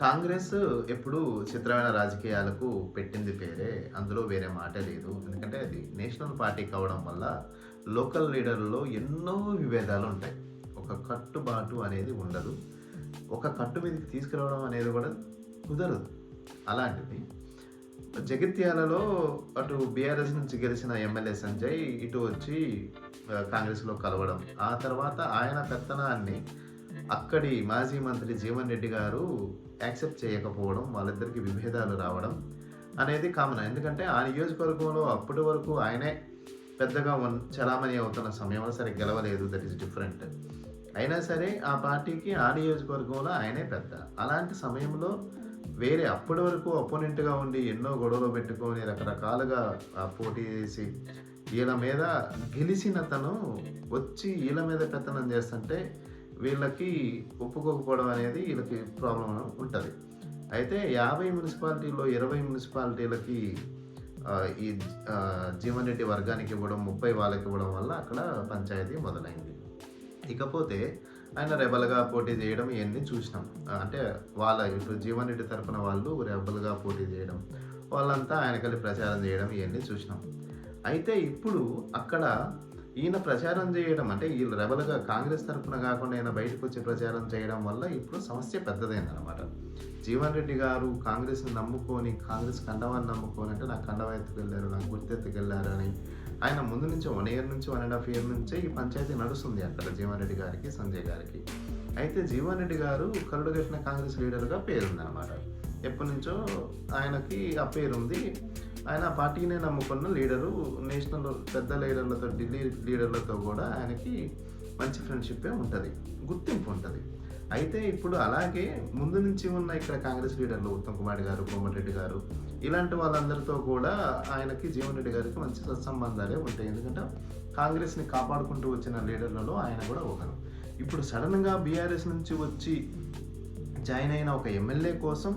కాంగ్రెస్ ఎప్పుడు చిత్రమైన రాజకీయాలకు పెట్టింది పేరే అందులో వేరే మాట లేదు. ఎందుకంటే అది నేషనల్ పార్టీ కావడం వల్ల లోకల్ లీడర్లో ఎన్నో విభేదాలు ఉంటాయి. ఒక కట్టుబాటు అనేది ఉండదు. ఒక కట్టు మీదకి తీసుకురావడం అనేది కూడా కుదరదు. అలాంటిది. జగిత్యాలలో అటు బీఆర్ఎస్ నుంచి గెలిచిన ఎమ్మెల్యే సంజయ్ ఇటు వచ్చి కాంగ్రెస్లో కలవడం. ఆ తర్వాత ఆయన పెత్తనాన్ని అక్కడి మాజీ మంత్రి జీవన్ రెడ్డి గారు యాక్సెప్ట్ చేయకపోవడం వాళ్ళిద్దరికి విభేదాలు రావడం అనేది కామన్. ఎందుకంటే ఆ నియోజకవర్గంలో అప్పటి వరకు ఆయనే పెద్దగా ఉన్- చలామణి అవుతున్న సమయంలో సరే గెలవలేదు. దట్ ఈస్ డిఫరెంట్ అయినా సరే ఆ పార్టీకి ఆ నియోజకవర్గంలో ఆయనే పెద్ద. అలాంటి సమయంలో వేరే అప్పటి వరకు అపోనెంట్గా ఉండి ఎన్నో గొడవలు పెట్టుకొని రకరకాలుగా ఆ, పోటీ చేసి వీళ్ళ మీద గెలిచిన తను వచ్చి వీళ్ళ మీద పెత్తనం చేస్తుంటే వీళ్ళకి ఒప్పుకోకపోవడం అనేది వీళ్ళకి ప్రాబ్లం ఉంటుంది. అయితే యాభై మున్సిపాలిటీల్లో ఇరవై మున్సిపాలిటీలకి ఈ ఆ, జీవన్ రెడ్డి వర్గానికి ఇవ్వడం ముప్పై వాళ్ళకి ఇవ్వడం వల్ల అక్కడ పంచాయతీ మొదలైంది. ఇకపోతే ఆయన రెబల్గా పోటీ చేయడం ఇవన్నీ చూసినాం. అంటే వాళ్ళ ఇప్పుడు జీవన్ రెడ్డి తరపున వాళ్ళు రెబల్గా పోటీ చేయడం వాళ్ళంతా ఆయన కలిసి ప్రచారం చేయడం ఇవన్నీ చూసినాం. అయితే ఇప్పుడు అక్కడ ఈయన ప్రచారం చేయడం అంటే ఈ రెబల్గా కాంగ్రెస్ తరఫున కాకుండా ఈయన బయటకు వచ్చి ప్రచారం చేయడం వల్ల ఇప్పుడు సమస్య పెద్దదైందనమాట జీవన్ రెడ్డి గారు కాంగ్రెస్ని నమ్ముకొని కాంగ్రెస్ కండవాన్ని నమ్ముకొని అంటే నాకు కండవ ఎత్తుకెళ్ళారు నాకు గుర్తెత్తుకెళ్ళారు అని ఆయన ముందు నుంచి వన్ ఇయర్ నుంచి వన్ అండ్ హాఫ్ ఇయర్ నుంచే ఈ పంచాయతీ నడుస్తుంది అక్కడ జీవన్ రెడ్డి గారికి సంజయ్ గారికి. అయితే జీవన్ రెడ్డి గారు కరుడు కట్టిన కాంగ్రెస్ లీడర్గా పేరుందనమాట ఎప్పటి నుంచో ఆయనకి ఆ పేరుంది. ఆయన పార్టీనే నమ్ముకున్న లీడరు నేషనల్ పెద్ద లీడర్లతో ఢిల్లీ లీడర్లతో కూడా ఆయనకి మంచి ఫ్రెండ్షిప్పే ఉంటుంది గుర్తింపు ఉంటుంది. అయితే ఇప్పుడు అలాగే ముందు నుంచి ఉన్న ఇక్కడ కాంగ్రెస్ లీడర్లు ఉత్తమ్ కుమార్ గారు కోమటిరెడ్డి గారు ఇలాంటి వాళ్ళందరితో కూడా ఆయనకి జీవన్ రెడ్డి గారికి మంచి సత్సంబంధాలే ఉంటాయి. ఎందుకంటే కాంగ్రెస్ని కాపాడుకుంటూ వచ్చిన లీడర్లలో ఆయన కూడా ఒకరు. ఇప్పుడు సడన్గా బీఆర్ఎస్ నుంచి వచ్చి జాయిన్ అయిన ఒక ఎమ్మెల్యే కోసం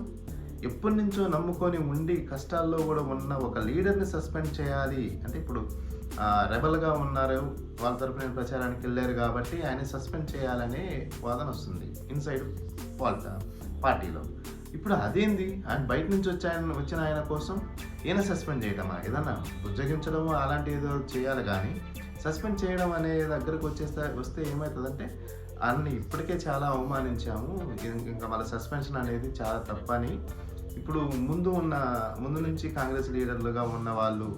ఎప్పటి నుంచో నమ్ముకొని ఉండి కష్టాల్లో కూడా ఉన్న ఒక లీడర్ని సస్పెండ్ చేయాలి. అంటే ఇప్పుడు రెబల్గా ఉన్నారు. వాళ్ళ తరపున ప్రచారానికి వెళ్ళారు కాబట్టి ఆయన సస్పెండ్ చేయాలనే వాదన వస్తుంది. ఇన్సైడ్ వాళ్ళ పార్టీలో. ఇప్పుడు అదేంది? ఆయన బయట నుంచి వచ్చి ఆయన వచ్చిన ఆయన కోసం ఈయన సస్పెండ్ చేయడమా ఏదన్నా ఉద్యోగించడము అలాంటి ఏదో చేయాలి కానీ సస్పెండ్ చేయడం అనే దగ్గరకు వచ్చేస్తే వస్తే ఏమవుతుందంటే అన్ని ఇప్పటికే చాలా అవమానించాము. ఇంకా వాళ్ళ సస్పెన్షన్ అనేది చాలా తప్పని ఇప్పుడు ముందు ఉన్న ముందు నుంచి కాంగ్రెస్ లీడర్లుగా ఉన్న వాళ్ళు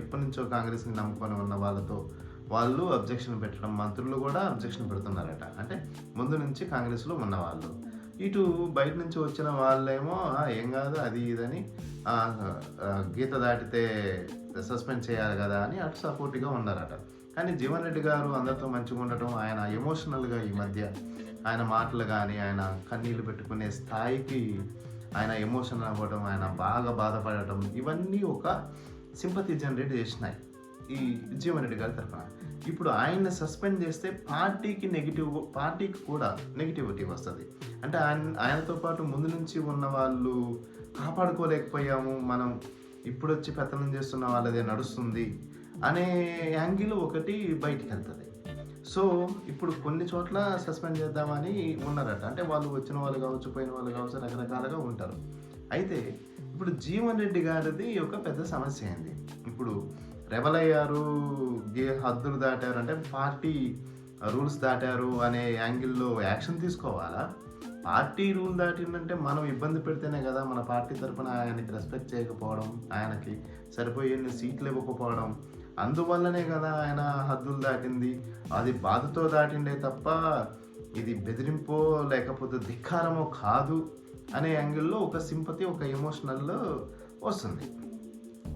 ఎప్పటి నుంచో కాంగ్రెస్ని నమ్ముకొని ఉన్న వాళ్ళతో వాళ్ళు అబ్జెక్షన్ పెట్టడం మంత్రులు కూడా అబ్జెక్షన్ పెడుతున్నారట. అంటే ముందు నుంచి కాంగ్రెస్లో ఉన్న వాళ్ళు. ఇటు బయట నుంచి వచ్చిన వాళ్ళేమో ఏం కాదు అది ఇదని గీత దాటితే సస్పెండ్ చేయాలి కదా అని అటు సపోర్ట్గా ఉన్నారట. కానీ జీవన్ రెడ్డి గారు అందరితో మంచిగా ఉండటం ఆయన ఎమోషనల్గా ఈ మధ్య ఆయన మాటలు కానీ ఆయన కన్నీళ్ళు పెట్టుకునే స్థాయికి ఆయన ఎమోషన్ అవ్వడం ఆయన బాగా బాధపడటం ఇవన్నీ ఒక సింపతి జనరేట్ చేసినాయి ఈ జీవన్ రెడ్డి గారి తరఫున. ఇప్పుడు ఆయన్ని సస్పెండ్ చేస్తే పార్టీకి నెగిటివ్ పార్టీకి కూడా నెగిటివిటీ వస్తుంది. అంటే ఆయన ఆయనతో పాటు ముందు నుంచి ఉన్న వాళ్ళు కాపాడుకోలేకపోయాము మనం ఇప్పుడు వచ్చి పెత్తనం చేస్తున్న వాళ్ళదే నడుస్తుంది అనే యాంగిల్ ఒకటి బయటికి వెళ్తుంది సో ఇప్పుడు కొన్ని చోట్ల సస్పెండ్ చేద్దామని ఉన్నారట. అంటే వాళ్ళు వచ్చిన వాళ్ళు కావచ్చు పోయిన వాళ్ళు కావచ్చు రకరకాలుగా ఉంటారు. అయితే ఇప్పుడు జీవన్ రెడ్డి గారిది ఒక పెద్ద సమస్య అయింది ఇప్పుడు రెబల్ అయ్యారు గే- హద్దులు దాటారు అంటే పార్టీ రూల్స్ దాటారు అనే యాంగిల్లో యాక్షన్ తీసుకోవాలా? పార్టీ రూల్ దాటిందంటే మనం ఇబ్బంది పెడితేనే కదా మన పార్టీ తరపున ఆయనకి రెస్పెక్ట్ చేయకపోవడం ఆయనకి సరిపోయే సీట్లు ఇవ్వకపోవడం అందువల్లనే కదా ఆయన హద్దులు దాటింది. అది బాధతో దాటిండే తప్ప ఇది బెదిరింపో లేకపోతే ధిక్కారమో కాదు అనే యాంగిల్లో ఒక సింపతి ఒక ఎమోషనల్ వస్తుంది.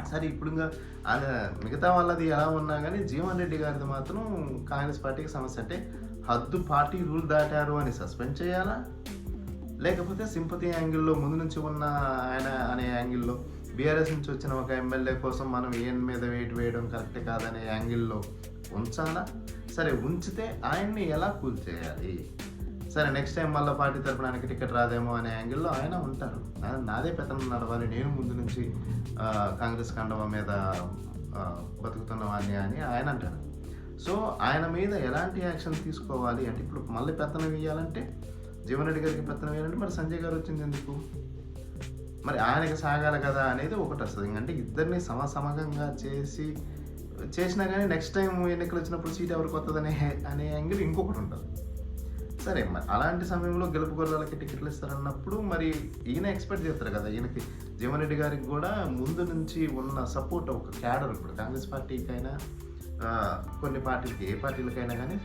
సరే ఇప్పుడు ఇంకా ఆయన మిగతా వాళ్ళది ఎలా ఉన్నా కానీ జీవన్ రెడ్డి గారిది మాత్రం కాంగ్రెస్ పార్టీకి సమస్య అంటే హద్దు పార్టీ రూల్ దాటారు అని సస్పెండ్ చేయాలా? లేకపోతే సింపతి యాంగిల్లో ముందు నుంచి ఉన్న ఆయన అనే యాంగిల్లో బీఆర్ఎస్ నుంచి వచ్చిన ఒక ఎమ్మెల్యే కోసం మనం ఏం మీద వెయిట్ వేయడం కరెక్ట్ కాదనే యాంగిల్లో ఉంచాలా? సరే ఉంచితే ఆయన్ని ఎలా కూల్ చేయాలి? సరే నెక్స్ట్ టైం మళ్ళీ పార్టీ తరపడానికి ఆయనకి టికెట్ రాదేమో అనే యాంగిల్లో ఆయన ఉంటారు. నాదే పెత్తనం నడవాలి. నేను ముందు నుంచి కాంగ్రెస్ కండవ మీద ఆ, బతుకుతున్న వాడిని అని ఆయన అంటారు. సో ఆయన మీద ఎలాంటి యాక్షన్ తీసుకోవాలి? అంటే ఇప్పుడు మళ్ళీ పెత్తనం ఇవ్వాలంటే జీవన్ రెడ్డి గారికి పెత్తనం వేయాలంటే మరి సంజయ్ గారు వచ్చింది ఎందుకు? మరి ఆయనకి సాగాలి కదా అనేది ఒకటి వస్తుంది. అంటే ఇద్దరిని సమసమగంగా చేసి చేసినా కానీ నెక్స్ట్ టైం ఎన్నికలు వచ్చినప్పుడు సీట్ ఎవరికి వస్తుంది అనే అనే యాంగిల్ ఇంకొకటి ఉంటుంది. సరే మరి అలాంటి సమయంలో గెలుపు గొర్రెలకి టికెట్లు ఇస్తారన్నప్పుడు మరి ఈయన ఎక్స్పెక్ట్ చేస్తారు కదా. ఈయనకి జీవన్రెడ్డి గారికి కూడా ముందు నుంచి ఉన్న సపోర్ట్ ఒక క్యాడర్ ఇప్పుడు కాంగ్రెస్ పార్టీకైనా కొన్ని పార్టీలకి ఏ పార్టీలకైనా కానీ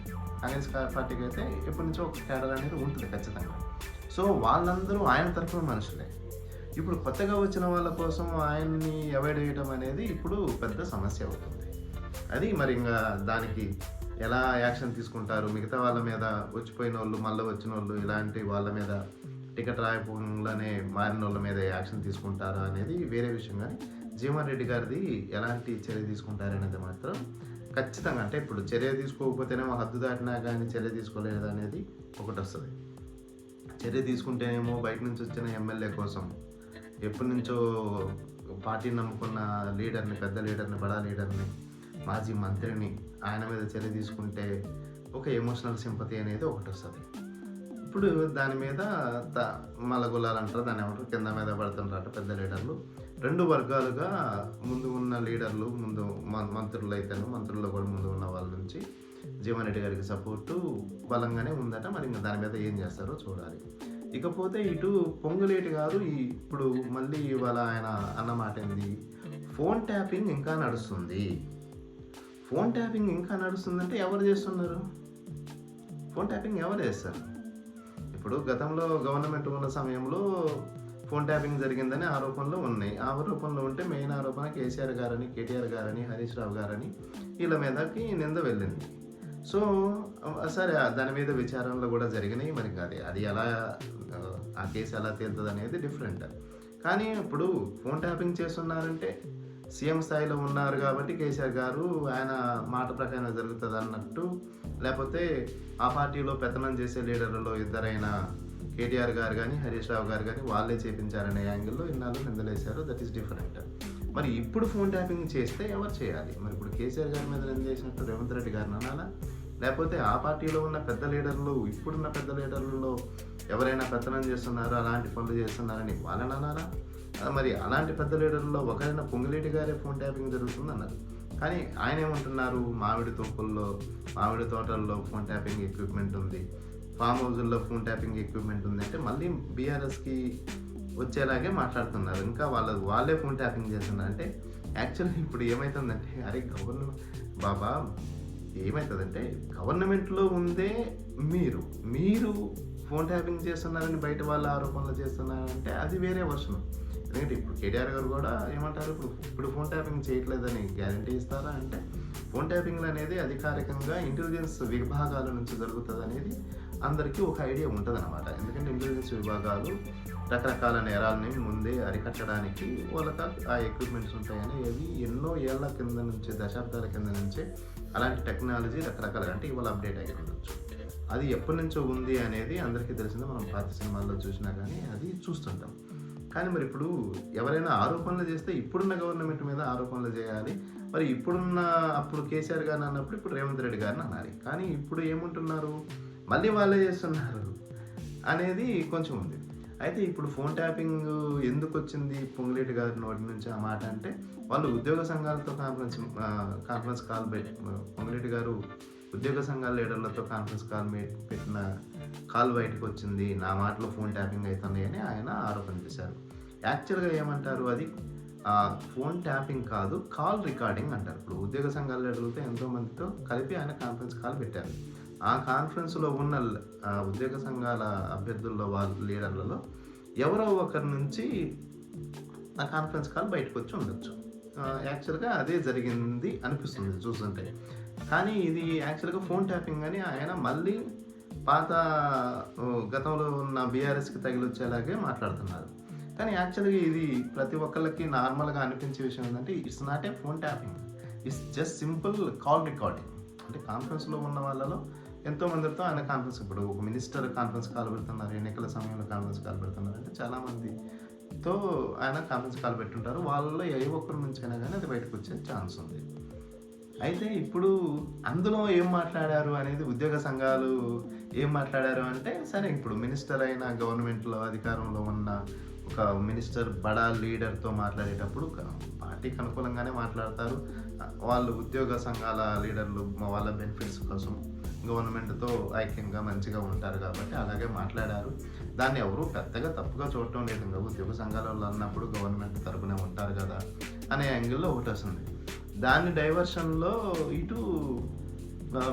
కాంగ్రెస్ పార్టీకి అయితే ఎప్పటి నుంచో ఒక క్యాడర్ అనేది ఉంటుంది ఖచ్చితంగా. సో వాళ్ళందరూ ఆయన తరఫున మనుషులే. ఇప్పుడు కొత్తగా వచ్చిన వాళ్ళ కోసం ఆయన్ని అవాయిడ్ చేయడం అనేది ఇప్పుడు పెద్ద సమస్య అవుతుంది. అది మరి ఇంకా దానికి ఎలా యాక్షన్ తీసుకుంటారు? మిగతా వాళ్ళ మీద వచ్చిపోయిన వాళ్ళు మళ్ళీ వచ్చిన వాళ్ళు ఇలాంటి వాళ్ళ మీద టికెట్ రాయకుండానే మారిన వాళ్ళ మీద యాక్షన్ తీసుకుంటారా అనేది వేరే విషయం. కానీ జీవన్ రెడ్డి గారిది ఎలాంటి చర్య తీసుకుంటారనేది మాత్రం ఖచ్చితంగా అంటే ఇప్పుడు చర్య తీసుకోకపోతేనేమో హద్దు దాటినా కానీ చర్య తీసుకోలేదు అనేది ఒకటి వస్తుంది. చర్య తీసుకుంటేనేమో బయట నుంచి వచ్చిన ఎమ్మెల్యే కోసం ఎప్పటి నుంచో పార్టీని నమ్ముకున్న లీడర్ని పెద్ద లీడర్ని బడా లీడర్ని మాజీ మంత్రిని ఆయన మీద చర్య తీసుకుంటే ఒక ఎమోషనల్ సింపతి అనేది ఒకటి వస్తుంది. ఇప్పుడు దాని మీద ద మల్లగొల్లాలు అంటారు దాని ఏమంటారు? కింద మీద పడుతుంటారు పెద్ద లీడర్లు. రెండు వర్గాలుగా ముందు ఉన్న లీడర్లు ముందు మంత్రులు అయితేను మంత్రుల్లో కూడా ముందు ఉన్న వాళ్ళ నుంచి జీవన్ రెడ్డి గారికి సపోర్టు బలంగానే ఉందట. మరి ఇంకా దాని మీద ఏం చేస్తారో చూడాలి. ఇకపోతే ఇటు పొంగులేటి కాదు ఇప్పుడు మళ్ళీ ఇవాళ ఆయన అన్నమాట ఏంది? ఫోన్ ట్యాపింగ్ ఇంకా నడుస్తుంది. ఫోన్ ట్యాపింగ్ ఇంకా నడుస్తుందంటే ఎవరు చేస్తున్నారు? ఫోన్ ట్యాపింగ్ ఎవరు చేస్తారు? ఇప్పుడు గతంలో గవర్నమెంట్ ఉన్న సమయంలో ఫోన్ ట్యాపింగ్ జరిగిందని ఆరోపణలు ఉన్నాయి. ఆరోపణలు ఉంటే మెయిన్ ఆరోపణ కేసీఆర్ గారని కేటీఆర్ గారని హరీష్ రావు గారని వీళ్ళ మీదకి నింద వెళ్ళింది. సో సరే దాని మీద విచారణలు కూడా జరిగినాయి. మరి అది అది ఎలా ఆ, ఆ కేసు ఎలా తేలుతుంది అనేది డిఫరెంట్ కానీ ఇప్పుడు ఫోన్ ట్యాపింగ్ చేస్తున్నారంటే సీఎం స్థాయిలో ఉన్నారు కాబట్టి కేసీఆర్ గారు ఆయన మాట ప్రకారం జరుగుతుంది అన్నట్టు. లేకపోతే ఆ పార్టీలో పెత్తనం చేసే లీడర్లలో ఇద్దరైన కేటీఆర్ గారు కానీ హరీష్ రావు గారు కానీ వాళ్ళే చేపించారనే యాంగిల్లో ఇన్నాళ్ళు నిందలేశారు. దట్ ఈస్ డిఫరెంట్ మరి ఇప్పుడు ఫోన్ ట్యాపింగ్ చేస్తే ఎవరు చేయాలి? మరి ఇప్పుడు కేసీఆర్ గారి మీద నింద చేసినట్టు రేవంత్ రెడ్డి గారిని అనాలా? లేకపోతే ఆ పార్టీలో ఉన్న పెద్ద లీడర్లు ఇప్పుడున్న పెద్ద లీడర్లలో ఎవరైనా పెత్తనం చేస్తున్నారో అలాంటి పనులు చేస్తున్నారని వాళ్ళని అన్నారా మరి అలాంటి పెద్ద లీడర్లలో ఒకరైన పొంగిలేటి గారే ఫోన్ ట్యాపింగ్ జరుగుతుంది అన్నారు. కానీ ఆయన ఏమంటున్నారు? మామిడి తోపుల్లో మామిడి తోటల్లో ఫోన్ ట్యాపింగ్ ఎక్విప్మెంట్ ఉంది. ఫామ్ హౌజుల్లో ఫోన్ ట్యాపింగ్ ఎక్విప్మెంట్ ఉంది అంటే మళ్ళీ బీఆర్ఎస్కి వచ్చేలాగే మాట్లాడుతున్నారు. ఇంకా వాళ్ళ వాళ్ళే ఫోన్ ట్యాపింగ్ చేస్తున్నారు అంటే యాక్చువల్లీ ఇప్పుడు ఏమవుతుందంటే అరే గవర్నమెంట్ బాబా ఏమవుతుందంటే గవర్నమెంట్లో ఉందే మీరు. మీరు ఫోన్ ట్యాపింగ్ చేస్తున్నారని బయట వాళ్ళ ఆరోపణలు చేస్తున్నారంటే అది వేరే వర్షం. ఎందుకంటే ఇప్పుడు కేటీఆర్ గారు కూడా ఏమంటారు ఇప్పుడు ఇప్పుడు ఫోన్ ట్యాపింగ్ చేయట్లేదని గ్యారంటీ ఇస్తారా అంటే ఫోన్ ట్యాపింగ్ అనేది అధికారికంగా ఇంటెలిజెన్స్ విభాగాల నుంచి జరుగుతుంది అనేది అందరికీ ఒక ఐడియా ఉంటుంది అనమాట ఎందుకంటే ఇంటెలిజెన్స్ విభాగాలు రకరకాల నేరాలని ముందే అరికట్టడానికి వాళ్ళకి ఆ ఎక్విప్మెంట్స్ ఉంటాయని అవి ఎన్నో ఏళ్ళ కింద నుంచి దశాబ్దాల కింద నుంచే అలాంటి టెక్నాలజీ రకరకాల అంటే ఇవాళ అప్డేట్ అయ్యి ఉండొచ్చు. అది ఎప్పటి నుంచో ఉంది అనేది అందరికీ తెలిసిందే. మనం పాత సినిమాల్లో చూసినా కానీ అది చూస్తుంటాం. కానీ మరి ఇప్పుడు ఎవరైనా ఆరోపణలు చేస్తే ఇప్పుడున్న గవర్నమెంట్ మీద ఆరోపణలు చేయాలి. మరి ఇప్పుడున్న అప్పుడు కేసీఆర్ గారిని అన్నప్పుడు ఇప్పుడు రేవంత్ రెడ్డి గారిని అనాలి. కానీ ఇప్పుడు ఏముంటున్నారు? మళ్ళీ వాళ్ళే చేస్తున్నారు అనేది కొంచెం ఉంది. అయితే ఇప్పుడు ఫోన్ ట్యాపింగ్ ఎందుకు వచ్చింది పొంగులేటి గారి నోటి నుంచి ఆ మాట అంటే వాళ్ళు ఉద్యోగ సంఘాలతో కాన్ఫరెన్స్ కాన్ఫరెన్స్ కాల్ పెట్టి పొంగులేటి గారు ఉద్యోగ సంఘాల లీడర్లతో కాన్ఫరెన్స్ కాల్ పెట్టిన కాల్ బయటకు వచ్చింది నా మాటలో ఫోన్ ట్యాపింగ్ అవుతుంది అని ఆయన ఆరోపణ చేశారు. యాక్చువల్గా ఏమంటారు అది? ఫోన్ ట్యాపింగ్ కాదు కాల్ రికార్డింగ్ అంటారు. ఇప్పుడు ఉద్యోగ సంఘాల లీడర్లతో ఎంతో మందితో కలిపి ఆయన కాన్ఫరెన్స్ కాల్ పెట్టారు. ఆ కాన్ఫరెన్స్లో ఉన్న ఉద్యోగ సంఘాల అభ్యర్థుల్లో వాళ్ళ లీడర్లలో ఎవరో ఒకరి నుంచి ఆ కాన్ఫరెన్స్ కాల్ బయటకు వచ్చి ఉండొచ్చు యాక్చువల్గా అదే జరిగింది అనిపిస్తుంది చూస్తుంటే. కానీ ఇది యాక్చువల్గా ఫోన్ ట్యాపింగ్ అని ఆయన మళ్ళీ పాత గతంలో ఉన్న బీఆర్ఎస్కి తగిలిచ్చేలాగే మాట్లాడుతున్నారు. కానీ యాక్చువల్గా ఇది ప్రతి ఒక్కళ్ళకి నార్మల్గా అనిపించే విషయం ఏంటంటే it's not a phone tapping. It's just simple call recording. అంటే కాన్ఫరెన్స్లో ఉన్న వాళ్ళలో ఎంతో మందితో ఆయన కాన్ఫరెన్స్ ఇప్పుడు ఒక మినిస్టర్ కాన్ఫరెన్స్ కాల్ పెడుతున్నారు ఎన్నికల సమయంలో కాన్ఫరెన్స్ కాల్ పెడుతున్నారు అంటే చాలా మందితో ఆయన కాన్ఫరెన్స్ కాల్ పెట్టుంటారు. వాళ్ళలో ఏ ఒక్కరి నుంచి అయినా కానీ అది బయటకు వచ్చే ఛాన్స్ ఉంది. అయితే ఇప్పుడు అందులో ఏం మాట్లాడారు అనేది ఉద్యోగ సంఘాలు ఏం మాట్లాడారు అంటే సరే ఇప్పుడు మినిస్టర్ అయిన గవర్నమెంట్లో అధికారంలో ఉన్న ఒక మినిస్టర్ బడా లీడర్తో మాట్లాడేటప్పుడు పార్టీకి అనుకూలంగానే మాట్లాడతారు. వాళ్ళు ఉద్యోగ సంఘాల లీడర్లు మా వాళ్ళ బెనిఫిట్స్ కోసం గవర్నమెంట్తో ఐక్యంగా మంచిగా ఉంటారు కాబట్టి అలాగే మాట్లాడారు. దాన్ని ఎవరు పెద్దగా తప్పుగా చూడటం లేదు. ఇంకా ఉద్యోగ సంఘాల వాళ్ళు అన్నప్పుడు గవర్నమెంట్ తరపునే ఉంటారు కదా అనే యాంగిల్లో ఒకటి వస్తుంది. దాని డైవర్షన్లో ఇటు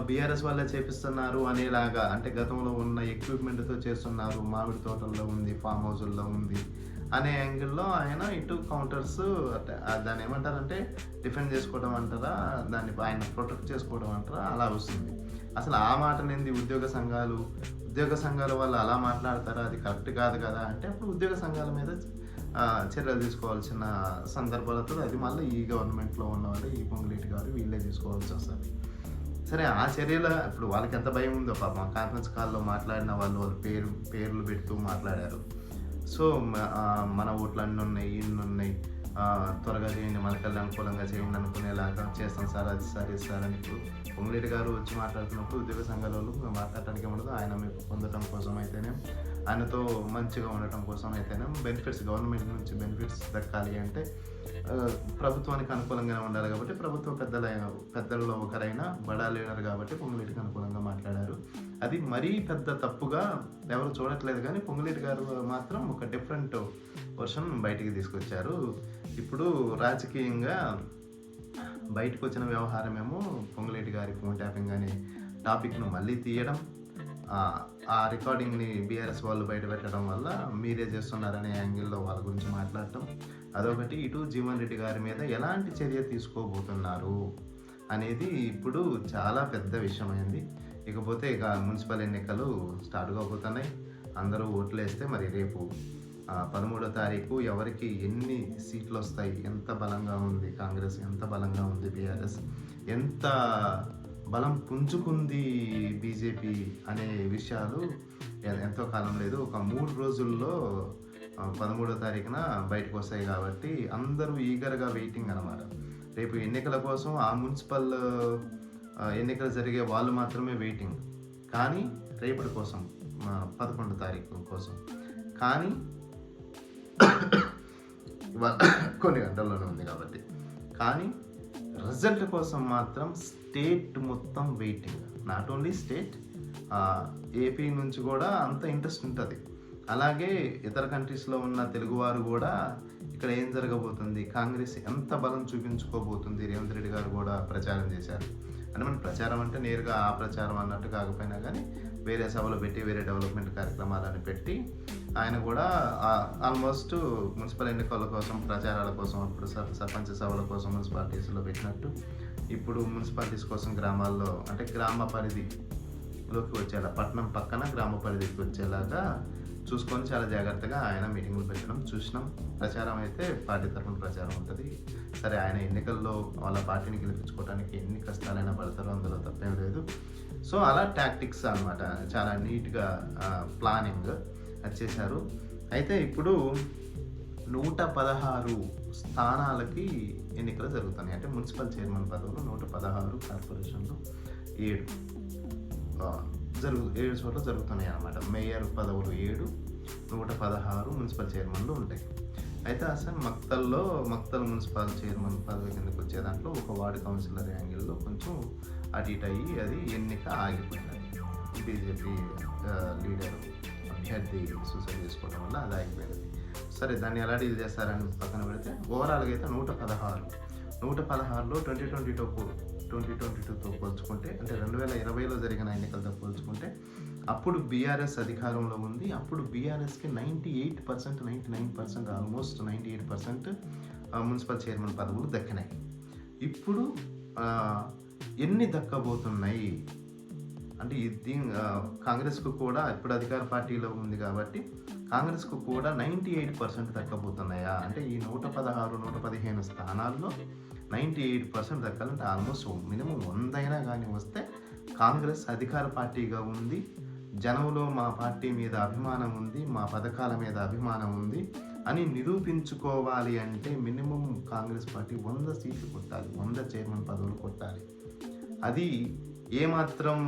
బీఆర్ఎస్ వాళ్ళే చేపిస్తున్నారు అనేలాగా అంటే గతంలో ఉన్న ఎక్విప్మెంట్తో చేస్తున్నారు. మామిడి తోటల్లో ఉంది ఫామ్ హౌజుల్లో ఉంది. అనే యాంగిల్లో ఆయన ఇటు కౌంటర్స్ అంటే దాన్ని ఏమంటారంటే డిఫెండ్ చేసుకోవడం అంటారా దాన్ని ఆయన ప్రొటెక్ట్ చేసుకోవడం అంటారా అలా వస్తుంది. అసలు ఆ మాటలేంది ఉద్యోగ సంఘాలు? ఉద్యోగ సంఘాల వాళ్ళు అలా మాట్లాడతారా? అది కరెక్ట్ కాదు కదా? అంటే అప్పుడు ఉద్యోగ సంఘాల మీద చర్యలు తీసుకోవాల్సిన సందర్భాలతో అది మళ్ళీ ఈ గవర్నమెంట్లో ఉన్నవాళ్ళు ఈ పొంగులేటి గారు వీళ్ళే తీసుకోవాల్సి వస్తుంది. సరే ఆ చర్యల ఇప్పుడు వాళ్ళకి ఎంత భయం ఉందో పాపం కాన్ఫరెన్స్ కాల్లో మాట్లాడిన వాళ్ళు వాళ్ళ పేరు పేర్లు పెడుతూ మాట్లాడారు. సో మన ఓట్లు అన్నీ ఉన్నాయి ఇన్ని ఉన్నాయి. త్వరగా చేయండి మనకల్లా అనుకూలంగా చేయండి అనుకునేలాగా చేస్తాం సార్ అది సార్ ఇది సార్ అని ఇప్పుడు పొంగులేటి గారు వచ్చి మాట్లాడుతున్నప్పుడు ఉద్యోగ సంఘాల వాళ్ళు మాట్లాడటానికి ఉండదు ఆయన మీకు పొందడం కోసం అయితేనే ఆయనతో మంచిగా ఉండటం కోసం అయితేనే బెనిఫిట్స్ గవర్నమెంట్ నుంచి బెనిఫిట్స్ దక్కాలి అంటే ప్రభుత్వానికి అనుకూలంగానే ఉండాలి కాబట్టి ప్రభుత్వ పెద్దల పెద్దల్లో ఒకరైన బడా లీడర్ కాబట్టి పొంగులేటికి అనుకూలంగా మాట్లాడారు. అది మరీ పెద్ద తప్పుగా ఎవరు చూడట్లేదు కానీ పొంగులేటి గారు మాత్రం ఒక డిఫరెంట్ వర్షన్ బయటికి తీసుకొచ్చారు. ఇప్పుడు రాజకీయంగా బయటకు వచ్చిన వ్యవహారమేమో పొంగులేటి గారి ఫోన్ ట్యాపింగ్ అనే టాపిక్ను మళ్ళీ తీయడం ఆ, రికార్డింగ్ని బీఆర్ఎస్ వాళ్ళు బయట పెట్టడం వల్ల మీరే చేస్తున్నారనే యాంగిల్లో వాళ్ళ గురించి మాట్లాడటం. అదొకటి. ఇటు జీవన్ రెడ్డి గారి మీద ఎలాంటి చర్య తీసుకోబోతున్నారు అనేది ఇప్పుడు చాలా పెద్ద విషయమైంది. ఇకపోతే ఇక మున్సిపల్ ఎన్నికలు స్టార్ట్ కాబోతున్నాయి. అందరూ ఓట్లు వేస్తే మరి రేపు పదమూడో తారీఖు ఎవరికి ఎన్ని సీట్లు వస్తాయి ఎంత బలంగా ఉంది కాంగ్రెస్ ఎంత బలంగా ఉంది బీఆర్ఎస్ ఎంత బలం పుంజుకుంది బీజేపీ అనే విషయాలు ఎంతో కాలం లేదు. ఒక మూడు రోజుల్లో పదమూడో తారీఖున బయటకు వస్తాయి కాబట్టి అందరూ ఈగర్గా వెయిటింగ్ అనమాట రేపు ఎన్నికల కోసం ఆ మున్సిపల్ ఎన్నికలు జరిగే వాళ్ళు మాత్రమే వెయిటింగ్ కానీ రేపటి కోసం పదకొండు తారీఖు కోసం. కానీ ఇవాళ కొన్ని గంటల్లోనే ఉంది కాబట్టి. కానీ రిజల్ట్ కోసం మాత్రం స్టేట్ మొత్తం waiting not only state AP నుంచి కూడా అంత ఇంట్రెస్ట్ ఉంటుంది. అలాగే ఇతర కంట్రీస్లో ఉన్న తెలుగువారు కూడా ఇక్కడ ఏం జరగబోతుంది? కాంగ్రెస్ ఎంత బలం చూపించుకోబోతుంది? రేవంత్ రెడ్డి గారు కూడా ప్రచారం చేశారు. అంటే మన ప్రచారం అంటే నేరుగా ఆ ప్రచారం అన్నట్టు కాకపోయినా కానీ వేరే సభలు పెట్టి వేరే డెవలప్మెంట్ కార్యక్రమాలను పెట్టి ఆయన కూడా ఆల్మోస్ట్ మున్సిపల్ ఎన్నికల కోసం ప్రచారాల కోసం ఇప్పుడు సర్- సర్పంచ్ సభల కోసం మున్సిపాలిటీస్లో పెట్టినట్టు ఇప్పుడు మున్సిపాలిటీస్ కోసం గ్రామాల్లో అంటే గ్రామ పరిధిలోకి వచ్చేలా పట్టణం పక్కన గ్రామ పరిధికి వచ్చేలాగా చూసుకొని చాలా జాగ్రత్తగా ఆయన మీటింగ్లు పెట్టడం చూసినాం. ప్రచారం అయితే పార్టీ తరఫున ప్రచారం ఉంటుంది. సరే ఆయన ఎన్నికల్లో వాళ్ళ పార్టీని గెలిపించుకోవడానికి ఎన్ని కష్టాలైనా పడతారో అందులో తప్పేం లేదు. సో అలా టాక్టిక్స్ అనమాట చాలా నీట్గా ప్లానింగ్ అది చేశారు అయితే ఇప్పుడు నూట పదహారు స్థానాలకి ఎన్నికలు జరుగుతున్నాయి. అంటే మున్సిపల్ చైర్మన్ పదవులు నూట పదహారు కార్పొరేషన్లు ఏడు జరుగు ఏడు చోట్ల జరుగుతున్నాయి అన్నమాట. మేయర్ పదవులు ఏడు నూట పదహారు మున్సిపల్ చైర్మన్లు ఉంటాయి. అయితే అసలు మక్తల్లో మక్తల్ మున్సిపల్ చైర్మన్ పదవి కిందకి వచ్చే దాంట్లో ఒక వార్డు కౌన్సిలర్ యాంగిల్లో కొంచెం అటు ఇటు అయ్యి అది ఎన్నిక ఆగిపోయినది బీజేపీ లీడర్ అభ్యర్థి సూసైడ్ చేసుకోవడం వల్ల అది ఆగిపోయింది సరే దాన్ని ఎలా డీల్ చేస్తారని పక్కన పెడితే ఓవరాల్గా అయితే నూట పదహారు. నూట పదహారులో twenty twenty two twenty twenty టూతో పోల్చుకుంటే అంటే రెండు వేల ఇరవైలో జరిగిన ఎన్నికలతో పోల్చుకుంటే అప్పుడు బీఆర్ఎస్ అధికారంలో ఉంది. అప్పుడు బీఆర్ఎస్కి ninety eight percent ninety nine percent almost ninety eight percent municipal chairman పదవులు దక్కినాయి. ఇప్పుడు ఎన్ని దక్కబోతున్నాయి? అంటే ఇది కాంగ్రెస్కు కూడా ఇప్పుడు అధికార పార్టీలో ఉంది కాబట్టి కాంగ్రెస్కు కూడా నైంటీ ఎయిట్ పర్సెంట్ దక్కబోతున్నాయా అంటే ఈ నూట పదహారు నూట పదిహేను స్థానాల్లో నైంటీ ఎయిట్ పర్సెంట్ దక్కాలంటే ఆల్మోస్ట్ మినిమం వందైనా కానీ వస్తే కాంగ్రెస్ అధికార పార్టీగా ఉంది. జనంలో మా పార్టీ మీద అభిమానం ఉంది మా పథకాల మీద అభిమానం ఉంది అని నిరూపించుకోవాలి అంటే మినిమం కాంగ్రెస్ పార్టీ వంద సీట్లు కొట్టాలి వంద చైర్మన్ పదవులు కొట్టాలి. అది ఏమాత్రం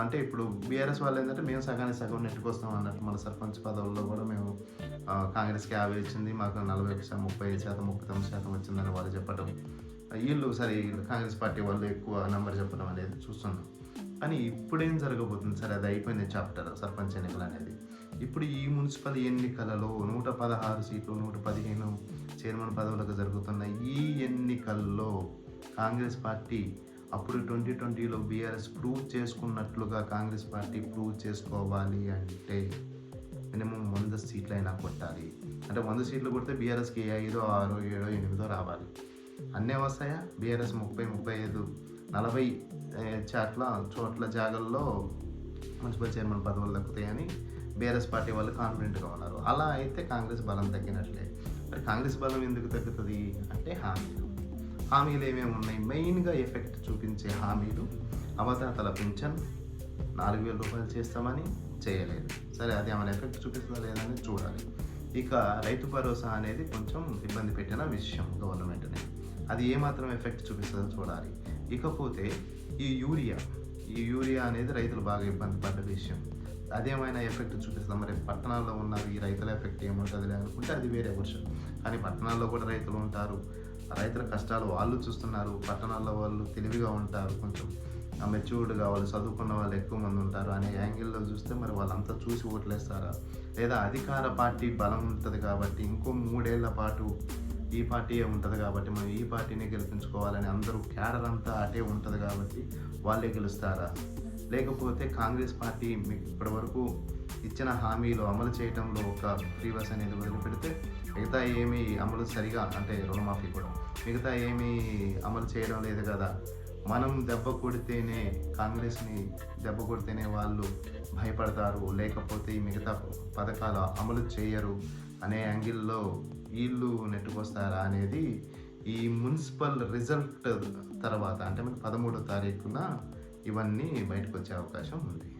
అంటే ఇప్పుడు బీఆర్ఎస్ వాళ్ళు ఏంటంటే మేము సగానికి సగం నెట్టుకొస్తాం అన్నట్టు మన సర్పంచ్ పదవుల్లో కూడా మేము కాంగ్రెస్కి యాభై వచ్చింది మాకు నలభై ఒక శాతం ముప్పై ఐదు శాతం ముప్పై తొమ్మిది శాతం వచ్చిందని వాళ్ళు చెప్పడం వీళ్ళు సరే కాంగ్రెస్ పార్టీ వాళ్ళు ఎక్కువ నెంబర్ చెప్పడం అనేది చూస్తున్నాం. కానీ ఇప్పుడేం జరగబోతుంది? సరే అది అయిపోయింది చాప్టర్ సర్పంచ్ ఎన్నికలు అనేది. ఇప్పుడు ఈ మున్సిపల్ ఎన్నికలలో నూట పదహారు సీట్లు నూట పదిహేను చైర్మన్ పదవులకు జరుగుతున్న ఈ ఎన్నికల్లో కాంగ్రెస్ పార్టీ అప్పుడు ట్వంటీ ట్వంటీలో బీఆర్ఎస్ ప్రూవ్ చేసుకున్నట్లుగా కాంగ్రెస్ పార్టీ ప్రూవ్ చేసుకోవాలి అంటే మినిమం వంద సీట్లు అయినా కొట్టాలి. అంటే వంద సీట్లు కొడితే బీఆర్ఎస్కి ఐదో ఆరో ఏడో ఎనిమిదో రావాలి. అన్నీ వస్తాయా? బీఆర్ఎస్ ముప్పై ముప్పై ఐదు నలభై చాట్ల చోట్ల జాగల్లో మున్సిపల్ చైర్మన్ పదవులు దక్కుతాయని బీఆర్ఎస్ పార్టీ వాళ్ళు కాన్ఫిడెంట్గా ఉన్నారు. అలా అయితే కాంగ్రెస్ బలం తగ్గినట్లే. మరి కాంగ్రెస్ బలం ఎందుకు తగ్గుతుంది? అంటే హామీలు. హామీలు ఏమేమి ఉన్నాయి మెయిన్గా ఎఫెక్ట్ చూపించే హామీలు అవతాతల పింఛన్ నాలుగు వేల రూపాయలు చేస్తామని చేయలేదు. సరే అది ఏమైనా ఎఫెక్ట్ చూపిస్తుందా లేదని చూడాలి. ఇక రైతు భరోసా అనేది కొంచెం ఇబ్బంది పెట్టిన విషయం గవర్నమెంట్ని. అది ఏమాత్రం ఎఫెక్ట్ చూపిస్తుందో చూడాలి. ఇకపోతే ఈ యూరియా ఈ యూరియా అనేది రైతులు బాగా ఇబ్బంది పడ్డ విషయం. అదేమైనా ఎఫెక్ట్ చూపిస్తుంది? మరి పట్టణాల్లో ఉన్నవి రైతుల ఎఫెక్ట్ ఏముంటుంది? అనుకుంటే అది వేరే వర్షం. కానీ పట్టణాల్లో కూడా రైతులు ఉంటారు. రైతుల కష్టాలు వాళ్ళు చూస్తున్నారు పట్టణాల్లో వాళ్ళు తెలివిగా ఉంటారు కొంచెం మెచ్యూర్డ్గా వాళ్ళు చదువుకున్న వాళ్ళు ఎక్కువ మంది ఉంటారు అనే యాంగిల్లో చూస్తే మరి వాళ్ళంతా చూసి ఓట్లేస్తారా? లేదా అధికార పార్టీ బలం ఉంటుంది కాబట్టి ఇంకో మూడేళ్ళ పాటు ఈ పార్టీయే ఉంటుంది కాబట్టి మనం ఈ పార్టీని గెలిపించుకోవాలని అందరూ క్యాడర్ అంతా అటే ఉంటుంది కాబట్టి వాళ్ళే గెలుస్తారా? లేకపోతే కాంగ్రెస్ పార్టీ మీకు ఇప్పటివరకు ఇచ్చిన హామీలు అమలు చేయడంలో ఒక ఫ్రీ బస్ అనేది వదిలిపెడితే మిగతా ఏమీ అమలు సరిగా అంటే రుణమాఫీ కూడా మిగతా ఏమీ అమలు చేయడం లేదు కదా. మనం దెబ్బ కొడితేనే కాంగ్రెస్ని దెబ్బ కొడితేనే వాళ్ళు భయపడతారు. లేకపోతే ఈ మిగతా పథకాలు అమలు చేయరు అనే యాంగిల్లో వీళ్ళు నెట్టుకొస్తారా అనేది ఈ మున్సిపల్ రిజల్ట్ తర్వాత అంటే మనకి పదమూడో తారీఖున ఇవన్నీ బయటకు వచ్చే అవకాశం ఉంది.